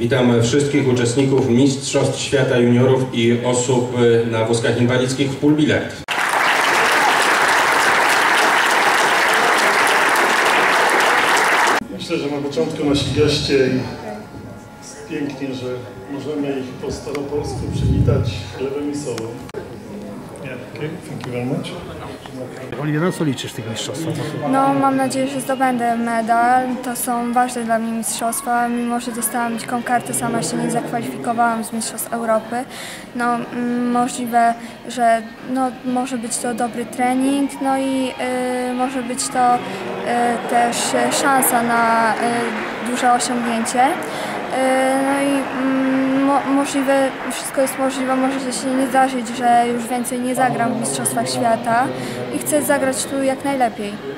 Witam wszystkich uczestników Mistrzostw Świata Juniorów i osób y, na wózkach inwalidzkich w pulbilard. Myślę, że na początku nasi goście pięknie, że możemy ich po staropolsku przywitać chlebem i. Yeah, okay, thank na co liczysz tych mistrzostwach? No, mam nadzieję, że zdobędę medal. To są ważne dla mnie mistrzostwa, mimo że dostałam dziką kartę, sama się nie zakwalifikowałam z Mistrzostw Europy. No, mm, możliwe, że no, może być to dobry trening, no i y, może być to y, też y, szansa na y, duże osiągnięcie. Możliwe, wszystko jest możliwe, może się nie zdarzyć, że już więcej nie zagram w Mistrzostwach Świata i chcę zagrać tu jak najlepiej.